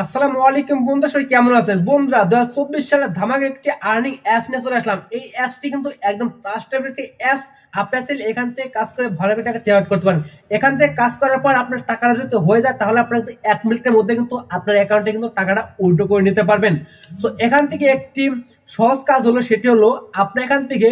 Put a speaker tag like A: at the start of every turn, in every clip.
A: আসসালামু আলাইকুম বন্ধুরা, সবাই কেমন আছেন? বন্ধুরা দু হাজার চব্বিশ সালে ধামাকে একটি আর্নিং অ্যাপ নিয়ে চলে আসলাম। এই অ্যাপসটি কিন্তু একদম ট্রাস্টেবল একটি অ্যাপস আপনি চাইলে এখান থেকে কাজ করে ভালো টাকা জেনারেট করতে পারেন। এখান থেকে কাজ করার পর আপনার টাকাটা যদি হয়ে যায়, তাহলে আপনার কিন্তু এক মিনিটের মধ্যে কিন্তু আপনার অ্যাকাউন্টে কিন্তু টাকাটা উল্টো করে নিতে পারবেন। সো এখান থেকে একটি সহজ কাজ হলো, সেটি হলো আপনি এখান থেকে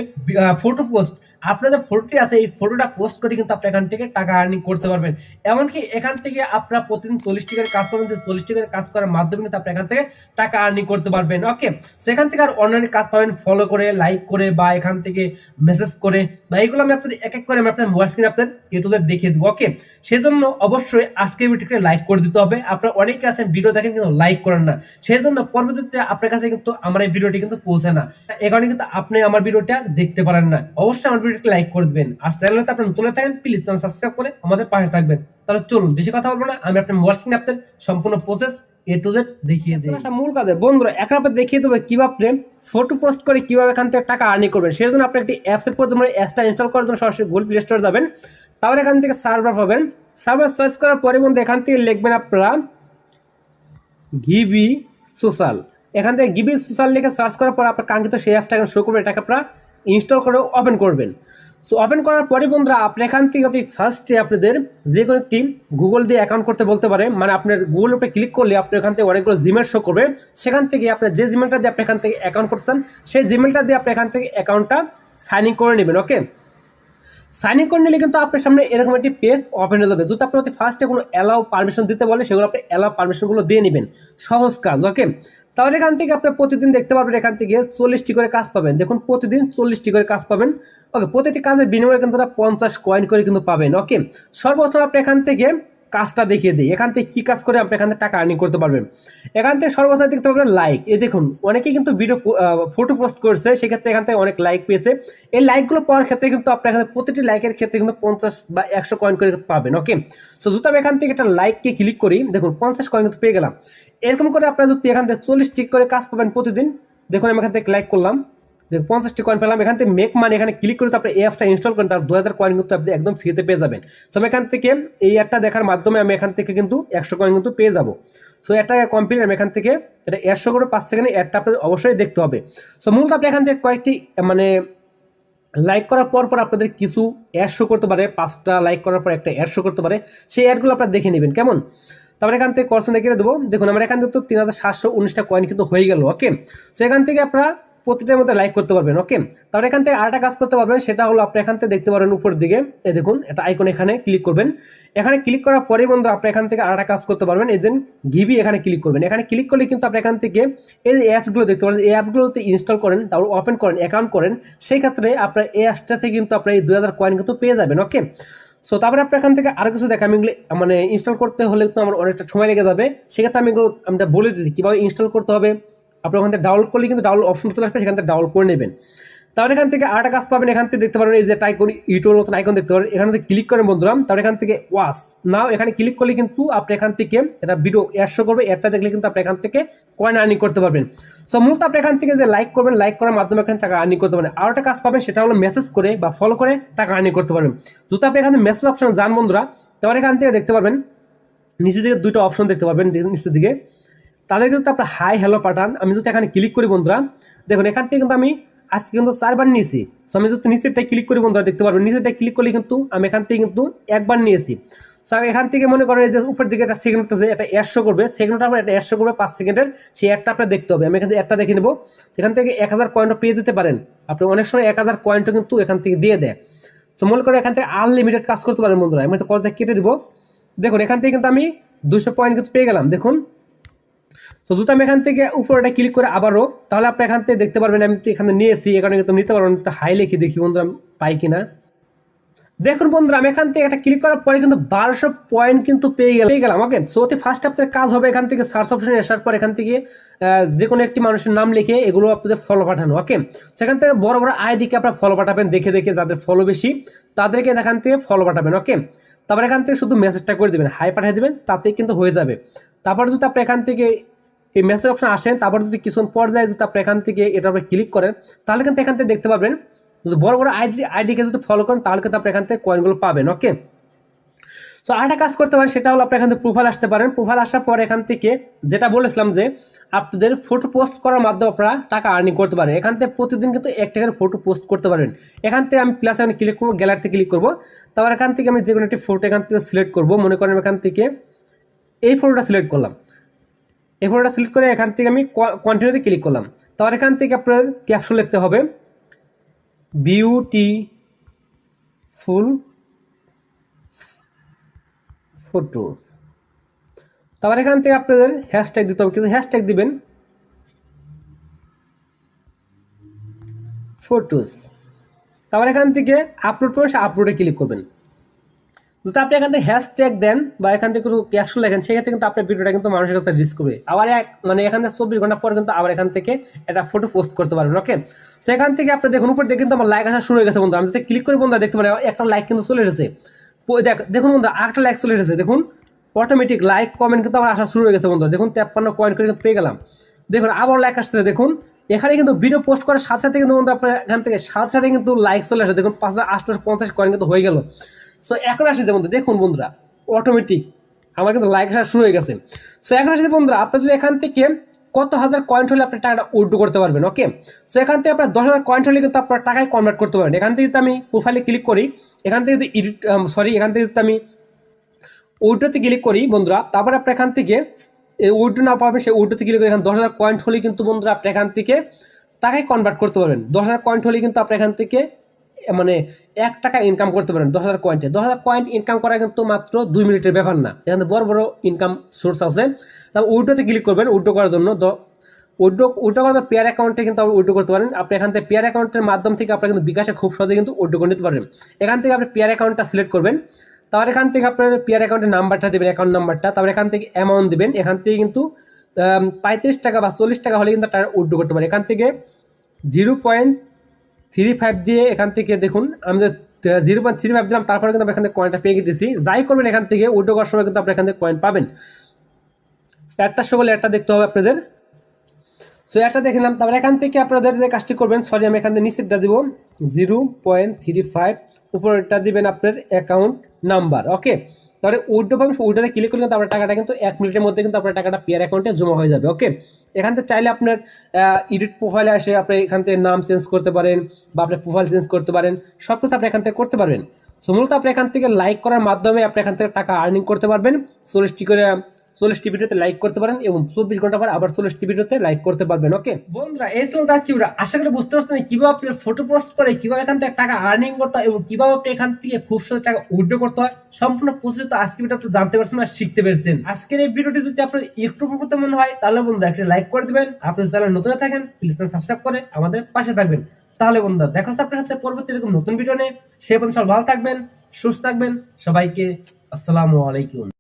A: ফটো পোস্ট আপনার যে ফটোটি আছে, এই ফটোটা পোস্ট করে কিন্তু আপনি এখান থেকে টাকা আর্নিং করতে পারবেন। এমনকি এখান থেকে আপনারা প্রতিদিন চল্লিশ টিকার কাজ করবেন যে চল্লিশ টিকার কাজ করার মাধ্যমে কিন্তু আপনি এখান থেকে টাকা আর্নিং করতে পারবেন ওকে সেখান থেকে আর অনলাইনে কাজ পাবেন ফলো করে লাইক করে, বা এখান থেকে মেসেজ করে, বা এইগুলো আমি আপনাদের এক এক করে আমি আপনার মোবাইল স্ক্রিনে আপনার এটুতে দেখিয়ে দেবো ওকে সেই জন্য অবশ্যই আজকে ভিডিওটিকে লাইক করে দিতে হবে। আপনার অনেকে আছেন, ভিডিও দেখেন কিন্তু লাইক করেন না। সেই জন্য পরবর্তীতে আপনার কাছে কিন্তু আমার এই ভিডিওটি কিন্তু পৌঁছে না। এ কারণে কিন্তু আপনি আমার ভিডিওটা দেখতে পারেন না। অবশ্যই আমার ভিডিওটি লাইক করে দেবেন। আর চ্যানেলতে আপনি নতুন থাকেন প্লিজ চ্যানেল সাবস্ক্রাইব করে আমাদের পাশে থাকবেন। তাহলে চলুন, বেশি কথা বলব না, আমি আপনার মোবাইল স্ক্রিনে আপনাদের সম্পূর্ণ প্রসেস এ টু জেড দেখিয়ে দিই। আচ্ছা মূল কাজে বন্ধুরা, এখন আপনার দেখিয়ে দেবো কীভাবে ফটো পোস্ট করে কীভাবে এখান থেকে টাকা আর্নিং করবেন। সেই জন্য আপনি একটি অ্যাপসের প্রথমে অ্যাপসটা ইনস্টল করার জন্য সরাসরি গুগল প্লে স্টোরে যাবেন। তারপরে এখান থেকে সার্ভার পাবেন। সার্ভার সার্চ করার পরে বন্ধু এখান থেকে লিখবেন আপনারা গিবি সোশ্যাল এখান থেকে গিবি সোশ্যাল লিখে সার্চ করার পর আপনার কাঙ্ক্ষিত সেই অ্যাপটা শো করবে এটাকে আপনারা ইনস্টল করে ওপেন করবেন। সো ওপেন করার পরে বন্ধুরা, আপনি এখান থেকে যদি ফার্স্টে আপনাদের যে কোনো একটি গুগল দিয়ে অ্যাকাউন্ট করতে বলতে পারে মানে আপনার গুগল উপরে ক্লিক করলে আপনি এখান থেকে অনেকগুলো জিমেল শো করবে। সেখান থেকে আপনার যে জিমেলটা দিয়ে আপনি এখান থেকে অ্যাকাউন্ট করছেন সেই জিমেলটা দিয়ে আপনি এখান থেকে অ্যাকাউন্টটা সাইন ইন করে নেবেন ওকে সাইন ইন করে নিলে কিন্তু আপনার সামনে এরকম একটি পেজ ওপেন হয়ে যাবে। যদি আপনার ফার্স্টে কোনো অ্যালাউ পারমিশন দিতে বলে, সেগুলো আপনি অ্যালাউ পারমিশনগুলো দিয়ে নেবেন। সহজ কাজ ওকে তাহলে এখান থেকে আপনি প্রতিদিন দেখতে পারবেন এখান থেকে চল্লিশটি করে কাজ পাবেন। দেখুন, প্রতিদিন চল্লিশটি করে কাজ পাবেন। ওকে প্রতিটি কাজের বিনিময়ে কিন্তু তারা পঞ্চাশ কয়েন করে কিন্তু পাবেন ওকে সর্বপ্রথম আপনি এখান থেকে কাজটা দেখিয়ে দিই। এখান থেকে কী কাজ করে আপনি এখান থেকে টাকা আর্নিং করতে পারবেন? এখান থেকে সর্বপ্রথম দেখতে পারবেন লাইক এই দেখুন, অনেকেই কিন্তু ভিডিও ফটো পোস্ট করছে, সেক্ষেত্রে এখান থেকে অনেক লাইক পেয়েছে। এই লাইকগুলো পাওয়ার ক্ষেত্রে কিন্তু আপনি এখানে প্রতিটি লাইকের ক্ষেত্রে কিন্তু পঞ্চাশ বা একশো কয়েন করে পাবেন ওকে সো যদি আমি এখান থেকে একটা লাইককে ক্লিক করি, দেখুন পঞ্চাশ কয়েন কিন্তু পেয়ে গেলাম। এরকম করে আপনারা যদি এখান থেকে চল্লিশ টিক করে কাজ পাবেন প্রতিদিন, দেখুন আমি এখান থেকে লাইক করলাম। দেখুন পঞ্চাশটি কয়েন পেলাম, এখান থেকে মেক মানে এখানে ক্লিক করে আপনি এই অ্যাপসটা ইনস্টল করেন, তার দু হাজার কয়েন কিন্তু আপনি একদম ফ্রিতে পেয়ে যাবেন। সো আমি এখান থেকে এই অ্যাডটা দেখার মাধ্যমে আমি এখান থেকে কিন্তু একশো কয়েন কিন্তু পেয়ে যাব। সো এটা কমপ্লিট আমি এখান থেকে এটা একশো করে পাঁচ সেকেন্ডে অ্যাডটা আপনাদের অবশ্যই দেখতে হবে। সো মূলত আপনি এখান থেকে কয়েকটি মানে লাইক করার পর পর আপনাদের কিছু অ্যাড শো করতে পারে, পাঁচটা লাইক করার পর একটা অ্যাড শো করতে পারে, সেই অ্যাডগুলো আপনারা দেখে নেবেন। কেমন? তারপরে এখান থেকে করছেন দেখে দেবো। দেখুন, আমার এখান থেকে তো তিন হাজার সাতশো উনিশটা কয়েন কিন্তু হয়ে গেল ওকে সো এখান থেকে আপনারা প্রতিটার মধ্যে লাইক করতে পারবেন ওকে তারপরে এখান থেকে আরেকটা কাজ করতে পারবেন, সেটা হলো আপনি এখান থেকে দেখতে পারবেন উপর দিকে, এই দেখুন এটা আইকন এখানে ক্লিক করবেন। এখানে ক্লিক করার পরে বন্ধু আপনি এখান থেকে আরেকটা কাজ করতে পারবেন, এই যে এখানে ক্লিক করবেন। এখানে ক্লিক করলে কিন্তু আপনি এখান থেকে এই যে অ্যাপসগুলো দেখতে পারেন, এই অ্যাপসগুলোতে ইনস্টল করেন, তারপর ওপেন করেন অ্যাকাউন্ট করেন, সেই ক্ষেত্রে আপনার এই অ্যাপসটা থেকে কিন্তু আপনার এই দুই হাজার কয়েন কিন্তু পেয়ে যাবেন ওকে সো তারপরে আপনি এখান থেকে আরও কিছু দেখা, আমি মানে ইনস্টল করতে হলে তো আমার অনেকটা সময় লেগে যাবে, সেক্ষেত্রে আমি এগুলো আমরা বলে দিচ্ছি, কীভাবে ইনস্টল করতে হবে আপনি ওখান থেকে ডাউনলোড করলে কিন্তু ডাউনলোড অপশন চলে আসবে, সেখান থেকে ডাউনলোড করে নেবেন। তারপরে এখান থেকে আরেকটা কাজ পাবেন, এখান থেকে দেখতে পারবেন, এই যে টাইকন ইউটিউবের মতন আইকন দেখতে পারেন এখান থেকে ক্লিক করেন বন্ধুরা, তারপরে এখান থেকে ওয়াস নাও এখানে ক্লিক করলে কিন্তু আপনি এখান থেকে এটা ভিডিও অ্যাড শো করবে অ্যাডটা দেখলে কিন্তু আপনি এখান থেকে কয়েন আর্নিং করতে পারবেন। সো মূলত আপনি এখান থেকে যে লাইক করবেন লাইক করার মাধ্যমে এখানে টাকা আর্নিং করতে পারেন আর একটা কাজ পাবেন, সেটা হলো মেসেজ করে বা ফলো করে টাকা আর্নিং করতে পারবেন। যদি আপনি এখানে মেসেজ অপশন যান বন্ধুরা তাহলে এখান থেকে দেখতে পারবেন নিচে দিকে দুটো অপশন দেখতে পাবেন নিচের দিকে। তাদের কিন্তু আপনার হাই হ্যালো পাঠান। আমি যদি এখানে ক্লিক করি বন্ধুরা, দেখুন, এখান থেকে কিন্তু আমি আজকে কিন্তু চারবার নিয়েছি। সো আমি যদি নিচেরটাই ক্লিক করি বন্ধুরা, দেখতে পারবেন নিচেরটাই ক্লিক করলে কিন্তু আমি এখান থেকে কিন্তু একবার নিয়েছি। সো আমি এখান থেকে মনে করেন যে উপর দিকে একটা সেকেন্ড আছে একটা একশো করবে। সেকেন্ডটা আপনার একটা একশো করবে পাঁচ সেকেন্ডের সেই একটা আপনার দেখতে হবে। আমি এখান থেকে একটা দেখে নেব। সেখান থেকে এক হাজার কয়েনটা পেয়ে যেতে পারেন। আপনি অনেক সময় এক হাজার কয়েনটা কিন্তু এখান থেকে দিয়ে দেয়। সো মনে করেন এখান থেকে আনলিমিটেড কাজ করতে পারেন বন্ধুরা। আমি তো কলেজে কেটে দেবো। দেখুন, এখান থেকে কিন্তু আমি দুশো পয়েন্ট কিন্তু পেয়ে গেলাম। দেখুন তো যদি আমি এখান থেকে উপরটা ক্লিক করে আবারও, তাহলে আপনি এখান থেকে দেখতে পারবেন, আমি এখানে নিয়েছি এখানে কিন্তু নিতে পারবেন হাই লিখে দেখি, বন্ধুরা পাই কিনা। দেখুন, বন্ধুরা, আমি এখান থেকে একটা ক্লিক করার পরে কিন্তু বারোশো পয়েন্ট কিন্তু পেয়ে গেলাম পেয়ে গেলাম ওকে সো অতি ফার্স্ট আপনাদের কাজ হবে এখান থেকে সার্চ অপশনে আসার পর এখান থেকে যে কোনো একটি মানুষের নাম লিখে এগুলো আপনাদের ফলো পাঠানো ওকে সেখান থেকে বড় বড় আইডিকে আপনারা ফলো পাঠাবেন, দেখে দেখে যাদের ফলো বেশি, তাদেরকে এখান থেকে ফলো পাঠাবেন ওকে তারপর এখান থেকে শুধু মেসেজটা করে দেবেন হাই পাঠিয়ে দেবেন, তাতেই কিন্তু হয়ে যাবে। তারপর যদি আপনি এখান থেকে এই মেসেজ অপশন আসেন তারপর যদি কিছুক্ষণ পর্যায়ে যদি আপনি এখান থেকে এটা উপরে ক্লিক করেন তাহলে কিন্তু এখান থেকে দেখতে পাবেন যদি বড় বড় আইডি আইডিকে যদি ফলো করেন তাহলে কিন্তু আপনি এখান থেকে কয়েনগুলো পাবেন ওকে সো আরেকটা কাজ করতে পারেন সেটা হলো আপনি এখান থেকে প্রোফাইল আসতে পারেন প্রোফাইল আসার পর এখান থেকে যেটা বলেছিলাম যে আপনাদের ফটো পোস্ট করার মাধ্যমে আপনারা টাকা আর্নিং করতে পারেন এখান থেকে প্রতিদিন কিন্তু এক টাকার ফটো পোস্ট করতে পারেন এখান থেকে আমি প্লাস এখানে ক্লিক করব গ্যালারিতে ক্লিক করব তারপর এখান থেকে আমি যে কোনো একটি ফটো এখান থেকে সিলেক্ট করব মনে করেন এখান থেকে এই ফটোটা সিলেক্ট করলাম। এই ফটোটা সিলেক্ট করে এখান থেকে আমি কন্টিনিউতে ক্লিক করলাম। তারপর এখান থেকে আপনার ক্যাপশন লিখতে হবে বিউটি ফুল ফটোস তারপর এখান থেকে আপনাদের হ্যাশট্যাগ দিতে হবে, কিন্তু হ্যাশট্যাগ দিবেন ফটোস তারপর এখান থেকে আপলোড সে আপলোডে ক্লিক করবেন। যদি আপনি এখান থেকে হ্যাশট্যাগ দেন বা এখান থেকে কোনো ক্যাপশন লেখেন, সেক্ষেত্রে কিন্তু আপনার ভিডিওটা কিন্তু মানুষের কাছে রিস্ক করবে আবার এক মানে এখান থেকে চব্বিশ ঘণ্টা পর কিন্তু আবার এখান থেকে একটা ফটো পোস্ট করতে পারবেন ওকে সো এখান থেকে আপনি দেখুন, উপর দেখে কিন্তু আমার লাইক আসা শুরু হয়ে গেছে বন্ধু আমি যদি ক্লিক করে বন্ধু দেখতে পারেন একটা লাইক কিন্তু চলে এসেছে। দেখ- দেখুন বন্ধু আরেকটা লাইক চলে এসেছে। দেখুন অটোমেটিক লাইক কমেন্ট কিন্তু আমার আসা শুরু হয়ে গেছে বন্ধু দেখুন, তেপ্পান্ন কয়েন করে কিন্তু পেয়ে গেলাম। দেখুন, আবার লাইক আসতেছে, দেখুন। এখানে কিন্তু ভিডিও পোস্ট করার সাথে সাথে কিন্তু বন্ধু আপনার এখান থেকে সাথে সাথে কিন্তু লাইক চলে আসে। দেখুন, পাঁচ হাজার আটশো পঞ্চাশ কয়েন কিন্তু হয়ে গেল। সো এখন আসছে বন্ধু, দেখুন বন্ধুরা অটোমেটিক আমার কিন্তু লাইক আসা শুরু হয়ে গেছে। সো এখন আসছে বন্ধুরা, আপনি যদি এখান থেকে কত হাজার কয়েন্ট হলে আপনি টাকাটা উইড্রো করতে পারবেন ওকে সো এখান থেকে আপনার দশ হাজার কয়েন্ট হলে কিন্তু আপনার টাকায় কনভার্ট করতে পারবেন। এখান থেকে যদি আমি প্রোফাইলে ক্লিক করি, এখান থেকে যদি এডিট সরি এখান থেকে যদি আমি উইড্রোতে ক্লিক করি বন্ধুরা, তারপরে আপনার এখান থেকে এই উইড্রো না পাবেন সেই উইড্রোতে ক্লিক করে এখানে দশ হাজার কয়েন্ট হলে কিন্তু বন্ধুরা আপনি এখান থেকে টাকায় কনভার্ট করতে পারবেন। দশ হাজার কয়েন্ট হলে কিন্তু আপনি এখান থেকে মানে এক টাকা ইনকাম করতে পারেন দশ হাজার পয়েন্টে দশ হাজার কয়েন্ট ইনকাম করা কিন্তু মাত্র দুই মিনিটের ব্যাপার না। এখানে বড় বড় ইনকাম সোর্স আছে। তারপর উইড্রোতে ক্লিক করবেন উইড্রো করার জন্য উইড্রো উইড্রো করার পেয়ার অ্যাকাউন্টে কিন্তু আপনি উইড্রো করতে পারেন। আপনি এখান থেকে পেয়ার অ্যাকাউন্টের মাধ্যম থেকে আপনি কিন্তু বিকাশে খুব সহজে কিন্তু উইড্রো করে নিতে পারেন এখান থেকে আপনি পেয়ার অ্যাকাউন্টটা সিলেক্ট করবেন। তারপর এখান থেকে আপনার পেয়ার অ্যাকাউন্টের নাম্বারটা দেবেন অ্যাকাউন্ট নাম্বারটা তারপর এখান থেকে অ্যামাউন্ট দেবেন। এখান থেকে কিন্তু পঁয়ত্রিশ টাকা বা চল্লিশ টাকা হলে কিন্তু টাকা উইড্রো করতে পারেন। এখান থেকে জিরো পয়েন্ট থ্রি ফাইভ দিয়ে এখান থেকে দেখুন আমাদের জিরো পয়েন্ট থ্রি ফাইভ দিলাম, তারপরে কিন্তু আমরা এখান থেকে কয়েনটা পেয়ে গেছি। যাই করবেন এখান থেকে উইড্রো করার সময় কিন্তু আপনি এখান থেকে কয়েন পাবেন। একটা সকলে একটা দেখতে হবে আপনাদের। সো একটা দেখে নিলাম। তারপর এখান থেকে আপনাদের যে কাজটি করবেন সরি আমি এখান থেকে নিচেরটা দিব। জিরো পয়েন্ট থ্রি ফাইভ, উপরেরটা দিবেন আপনার অ্যাকাউন্ট নাম্বার ওকে তাহলে উইড্রো পাবেন উইড্রোতে ক্লিক করলে কিন্তু আপনার টাকাটা কিন্তু এক মিনিটের মধ্যে কিন্তু আপনার টাকাটা পেয়ার অ্যাকাউন্টে জমা হয়ে যাবে ওকে এখান থেকে চাইলে আপনার ইডিট প্রোফাইলে আসে আপনি এখান থেকে নাম চেঞ্জ করতে পারেন বা আপনার প্রোফাইল চেঞ্জ করতে পারেন সব কিছু আপনি এখান থেকে করতে পারবেন। সো মূলত আপনি এখান থেকে লাইক করার মাধ্যমে আপনি এখান থেকে টাকা আর্নিং করতে পারবেন। চল্লিশটি করে চল্লিশটি ভিডিওতে লাইক করতে পারেন এবং চব্বিশ ঘণ্টা পর আবার চল্লিশটি ভিডিওতে লাইক করতে পারবেন ওকে বন্ধুরা, এই ছিল আজকে ভিডিও আশা করি বুঝতে পারছেন কীভাবে আপনি ফটো পোস্ট করে, কীভাবে এখান থেকে টাকা আর্নিং করতে হয় এবং কীভাবে আপনি এখান থেকে খুব সহজে টাকা উইথড্র করতে হয়, সম্পূর্ণ প্রসেস তো আজকে ভিডিও আপনি জানতে পারছেন আর শিখতে পেরেছেন। আজকের এই ভিডিওটি যদি আপনার একটু উপকৃত মনে হয়, তাহলে বন্ধুরা একটা লাইক করে দিবেন। আপনি চ্যানেল নতুন থাকেন প্লিজ সাবস্ক্রাইব করে আমাদের পাশে থাকবেন। তাহলে বন্ধুরা, দেখা হচ্ছে আপনার সাথে পরবর্তী এরকম নতুন ভিডিও নিয়ে। সে পর্যন্ত ভালো থাকবেন, সুস্থ থাকবেন। সবাইকে আসসালামু আলাইকুম।